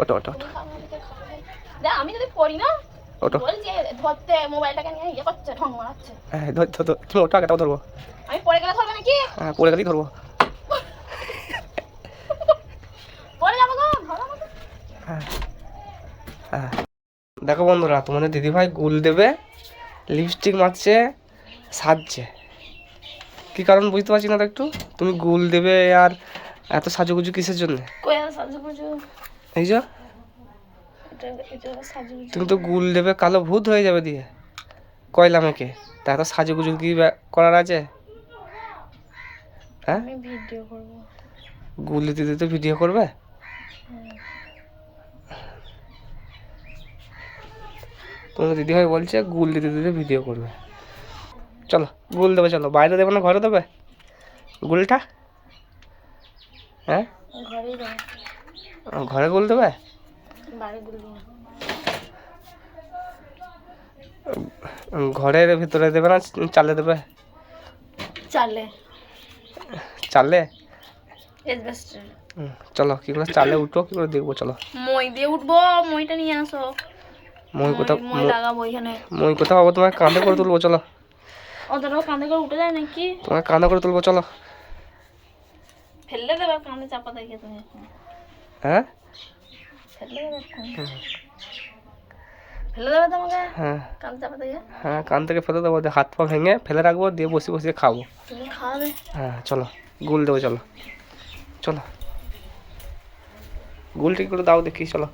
ওটো ওটো ওটো আমি যদি পড়ি না ওটো ধরতে মোবাইলটাকে নিয়ে ইয়ে করছে ঠং মারাচ্ছে। হ্যাঁ ধর ধর ধর। তুমি ওটো আগে ধরবো। আমি পড়ে গেলে ধরবে নাকি? হ্যাঁ পড়ে গেলেই ধরবো। পড়ে যাব গো হ্যাঁ হ্যাঁ। দেখো বন্ধুরা তোমাদের দিদিভাই গুল দেবে লিপস্টিক মারছে সাজছে। কি কারণ বুঝতে পারছি না তো একটু? তুমি গুল দেবে আর এত সাজুগুজু কিসের জন্য? সাজুগুজু? এই যে তুমি তো গুল দেবে কালো ভূত হয়ে যাবে দিয়ে। কয়লা মেকে তা এত সাজুগুজু কি করার আছে? হ্যাঁ? গুল দিতে দিতে ভিডিও করবে? তোমার দিদিভাই বলছে গুল দিতে দিতে ভিডিও করবে। চলো গুল দেবে চলো। বাইরে দেবে না ঘরে দেবে? গুলটা? হ্যাঁ? ঘরেই দেবো। ঘরে গুল দেবে? ঘরের ভিতরে দেবে না চালে দেবে? চালে। চালে? চলো কি করে চালে উঠো কি করে দেখব চলো। মই দিয়ে উঠবো মইটা নিয়ে আসো। মই কোথাও মই- লাগাবো এখানে। মই কোথাও পাবো তোমার কাঁধে করে তুলবো চলো। অতটাও কাঁধে করে উঠে যায় নাকি? তোমার কাঁধে করে তুলবো চলো। ফেললে দেবে কাঁধে চাপা দেখে তুমি। হ্যাঁ। ফেলে দেবে তোমাকে হ্যাঁ। চাপা হ্যাঁ কান থেকে ফেলে দেবো হাত পা ভেঙে ফেলে রাখব দিয়ে বসে বসে খাব। খাওয়াবে? হ্যাঁ চলো গুল দেবো চলো। চলো। গুল ঠিক করে দাও দেখি চলো।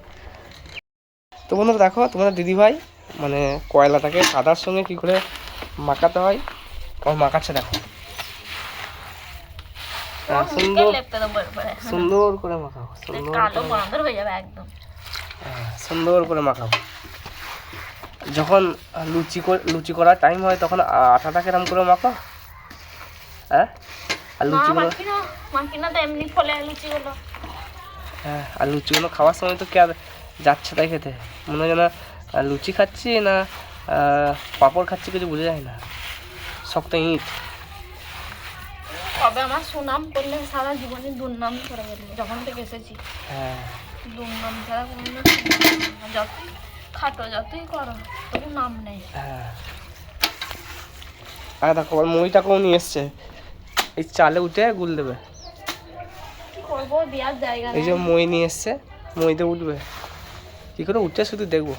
তো বন্ধুরা দেখো তোমাদের দিদিভাই মানে কয়লাটাকে সাদার সঙ্গে কি করে মাখাতে হয়? কেমন মাখাচ্ছে দেখো। সুন্দর দেবো এরপরে সুন্দর করে মাখাবো সুন্দর কালো হয়ে যাবে একদম। হ্যাঁ, সুন্দর করে মাখাবো যখন লুচি লুচি করার টাইম হয় তখন আটাটা কেরম করে মাখো? হ্যাঁ আর লুচিগুলো না না এমনি ফলে হ্যাঁ আর লুচিগুলো খাওয়ার সময় তো কে যাচ্ছে তাই খেতে। মনে হয় যেন লুচি খাচ্ছি না পাঁপড় খাচ্ছি কিছু বোঝা যায় না। শক্ত ইট। কবে আমার সুনাম করলে সারা জীবনে দুর্নাম করে গেল যখন থেকে এসেছি। হ্যাঁ। দুর্নাম ছাড়া কোনো যতই খাটো যতই করো তবু নাম নেই। হ্যাঁ। আর দেখো আবার মইটাকেও নিয়ে এসছে। এই চালে উঠে গুল দেবে। করব দেওয়ার জায়গা এই যে মই নিয়ে এসছে মইতে উঠবে। কি করে উঠে শুধু দেখব।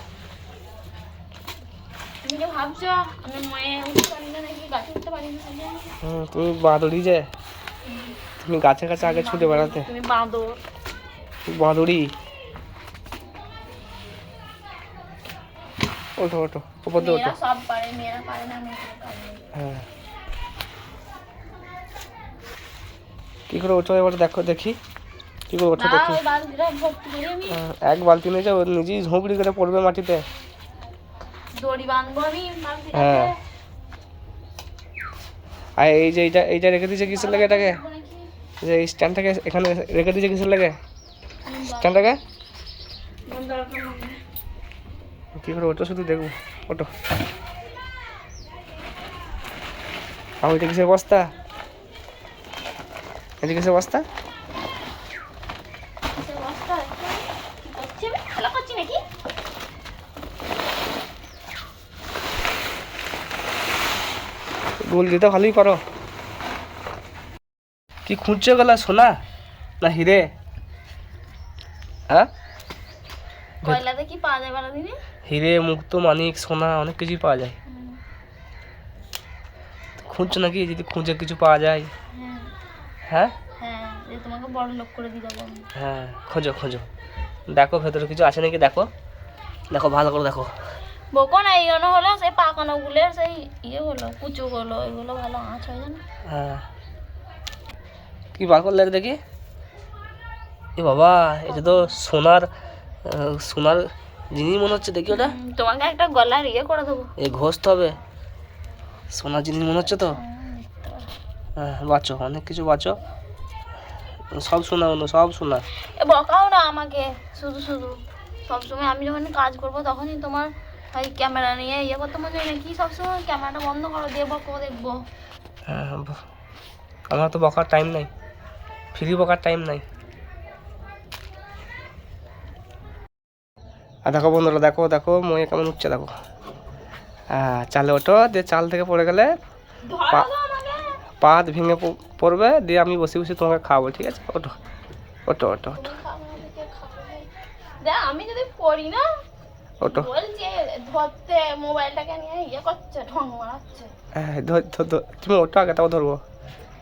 তুমি কি ভাবছ আমি মায়ে উঠতে হুম, তুমি বাঁদরি যে। তুমি গাছে গাছে আগে ছুটে বেড়াতে। তুমি বাঁদর। বাঁদরি ওঠো ওঠো উপর দিয়ে ওঠো। সব পারে মেয়েরা পারে না আমি কোনো পারি না। হ্যাঁ। কি করে ওঠো এবার দেখো দেখি। কি করে ওঠো দেখি। হ্যাঁ, এক বালতি নিয়ে যাও নিজেই ঝুঁকড়ি করে পড়বে মাটিতে। দড়ি বাঁধবো আমি হ্যাঁ। আর এই যে এইটা এইটা রেখে দিয়েছে কিসের লাগে এটাকে? যে এই স্ট্যান্ডটাকে এখানে রেখে দিয়েছে কিসের লাগে? স্ট্যান্ডটাকে? কি করে ওটা শুধু দেখব? ওটো। আর ওইটা কিসের বস্তা? এটা কিসের বস্তা কিসের বস্তা? কি করছি আমি? খেলা করছি নাকি গোল দিতে ভালোই পারো। কি খুঁজছো গেলা সোনা না হিরে? হ্যাঁ? কয়লাতে কি পাওয়া যায় বলো দিদি? হিরে মুক্ত মানিক সোনা অনেক কিছুই পাওয়া যায়। খুঁজছো নাকি? যদি খুঁজে কিছু পাওয়া যায়। হ্যাঁ? হ্যাঁ হ্যাঁ তোমাকে বড় লোক করে দিয়ে যাব হ্যাঁ খোঁজো খোঁজো। দেখো ভেতরে কিছু আছে নাকি? দেখো। দেখো ভালো করে দেখো। বকো না এইগুলো হলো সেই পাকানো গুলের সেই ইয়ে হলো কুচু হলো এগুলো ভালো আঁচ হয় জানো? হ্যাঁ। কি বার করলে দেখি? এ বাবা এটা তো সোনার সোনার জিনিস মনে হচ্ছে দেখি ওটা। তোমাকে একটা গলার ইয়ে করে দেবো। এ ঘষতে হবে। সোনার জিনিস মনে হচ্ছে তো? হ্যাঁ বাঁচো অনেক কিছু বাঁচো। সব শোনা অন্য সব শোনা এ বকাও না আমাকে শুধু শুধু। সবসময় আমি যখন কাজ করব তখনই তোমার ক্যামেরা নিয়ে ইয়ে করতে মনে হয় নাকি সবসময় ক্যামেরাটা বন্ধ করো দিয়ে বকো দেখব। হ্যাঁ আমার তো বকার টাইম নাই। ফ্রি বকার টাইম নাই। আর দেখো বন্ধুরা দেখো দেখো মই কেমন উঠছে দেখো। হ্যাঁ চালে ওঠো দিয়ে চাল থেকে পড়ে গেলে পা- ভেঙে পড়বে দিয়ে আমি বসে বসে তোমাকে খাওয়াবো ঠিক আছে? ওঠো ওঠো ওঠো ওঠো। আমি যদি পড়ি না ধরতে মোবাইলটাকে নিয়ে ইয়ে করছে ঢং মারাচ্ছে। হ্যাঁ ধর ধর ধর। তুমি ওঠো আগে তাও ধরবো।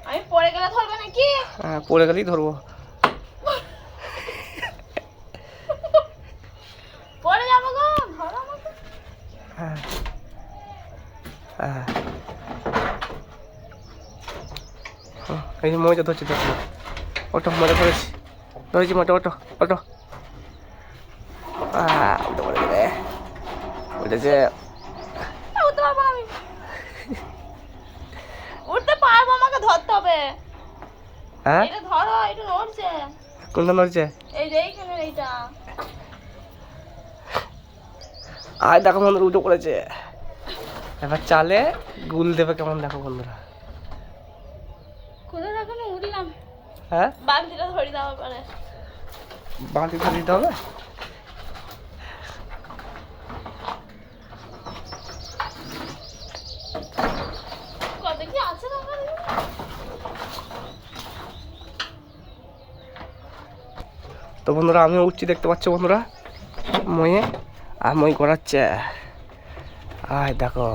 আমি পড়ে গেলে ধরবে নাকি? হ্যাঁ পড়ে গেলেই ধরবো। পড়ে যাব গো ধরো আমাকে। হ্যাঁ হ্যাঁ। এই মজা ধরছি দেখো। ওটো মজা ধরেছি ধরেছি মোটা ওটো ওটো আহ, উঠে পড়ে গেলে উঠেছে উঠতে পারব আমি। উঠতে পারব আমাকে ধরতে হবে। হ্যাঁ? এটা ধরো এটা নড়ছে। কোনটা নড়ছে? এই যে এইখানে এইটা। আর দেখো বন্ধুরা উঠে পড়েছে। এবার চালে গুল দেবে কেমন দেখো বন্ধুরা। কোথায় রাখুন উঠলাম। হ্যাঁ? বালতিটা ধরে দেওয়া পারে বালতি ধরে দিতে হবে কত কি আছে না ওখানে? তো বন্ধুরা, আমিও উঠছি, দেখতে পাচ্ছ বন্ধুরা? ময়ে, আর মই করাচ্ছে আয়, দেখো।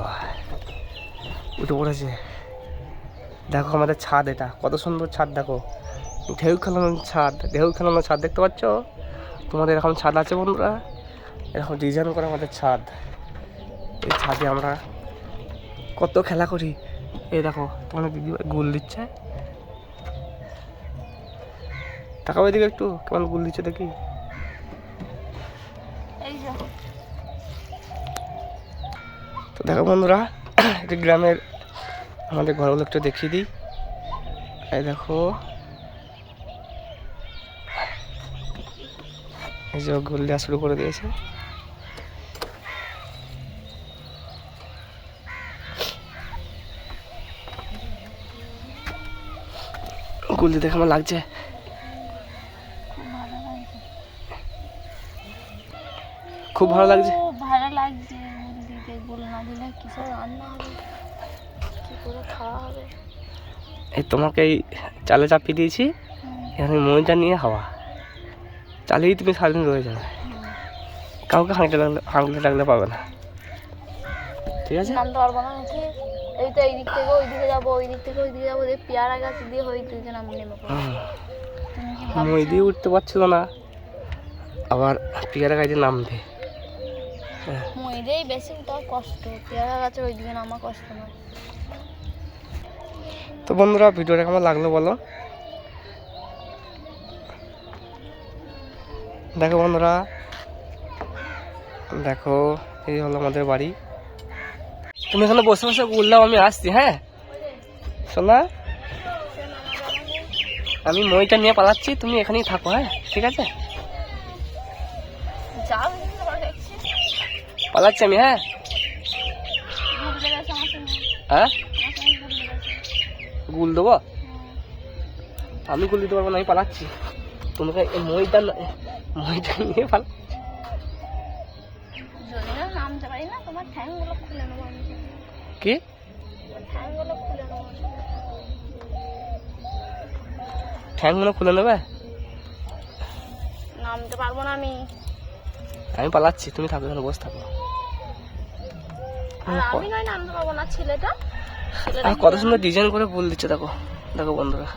উঠে পড়েছে। দেখো আমাদের ছাদ এটা। কত সুন্দর ছাদ, দেখো। ঢেউ খেলানোর ছাদ, ঢেউ খেলানোর ছাদ, দেখতে পাচ্ছ? তোমাদের এরকম ছাদ আছে বন্ধুরা? এরকম ডিজাইন করে আমাদের ছাদ। এই ছাদে আমরা কত খেলা করি। এই দেখো, তোমাদের দিদি গুল দিচ্ছে। তাকাও এদিকে একটু। কেমন গুল দিচ্ছে দেখি। তো দেখো বন্ধুরা এটা গ্রামের আমাদের ঘরগুলো একটু দেখিয়ে দিই। এই দেখো। এই যে গোল দেওয়া শুরু করে দিয়েছে। গুল দিতে কেমন লাগছে? খুব ভালো লাগছে। ভালো লাগছে। দিতে গোল না দিলে কিসে রান্না হবে। কি করে খাওয়া হবে? এই তোমাকে এই চালে চাপিয়ে দিয়েছি। এখানে মইটা নিয়ে হাওয়া। চালিয়েই তুমি সারাদিন রয়ে যাবে। কাউকে হাঁকতে লাগলে হাঁকতে লাগলে পাবে না। ঠিক আছে? নামতে পারব না নাকি এই তো এই দিক থেকে ওই দিকে যাব ওই দিক থেকে ওই দিকে যাব। দিয়ে পেয়ারা গাছ দিয়ে হই দুজন আমি নেমে মই দিয়ে উঠতে পারছিল না। আবার পিয়ারা গাছে নামবে। মইদেই বেশি তোর কষ্ট। পেয়ারা গাছের ওই দিকে আমার কষ্ট না। তো বন্ধুরা ভিডিওটা কেমন লাগল বলো? দেখো বন্ধুরা দেখো এই হলো আমাদের বাড়ি। তুমি এখানে বসে বসে বললাম আমি আসছি হ্যাঁ? শোনা? আমি মইটা নিয়ে পালাচ্ছি তুমি এখানেই থাকো হ্যাঁ? ঠিক আছে? পালাচ্ছি আমি হ্যাঁ? হ্যাঁ? গুল দেবো? আমি গুল দিতে পারব না, আমি পালাচ্ছি। তোমাকে এই মইটা মইটা নিয়ে পালা কি? ঠ্যাংগুলো খুলে নেবে? নামতে পারব না আমি। আমি পালাচ্ছি তুমি থাকো এখানে বসে থাকো। কত সুন্দর ডিজাইন করে বল দিচ্ছে দেখো দেখো বন্ধুরা।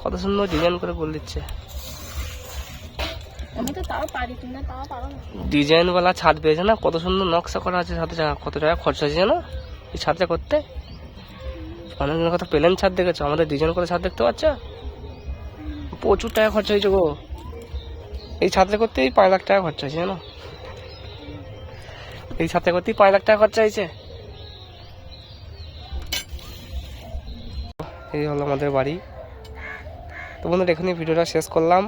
কত সুন্দর ডিজাইন করে বল দিচ্ছে। ডিজাইনওয়ালা ছাদ পেয়েছে না? কত সুন্দর নকশা করা আছে ছাদে কত টাকা খরচা আছে জানো? এই ছাদটা করতে? অনেকজনের কথা প্লেন ছাদ দেখেছ? আমাদের ডিজাইন করে ছাদ দেখতে পাচ্ছ? প্রচুর টাকা খরচা হয়েছে গো। এই ছাত্রে করতেই পাঁচ লাখ টাকা খরচা হয়েছে, জানো? এই ছাত্রে করতেই পাঁচ লাখ টাকা খরচা হয়েছে। এই হলো আমাদের বাড়ি। তো বন্ধুরা এখানে ভিডিওটা শেষ করলাম।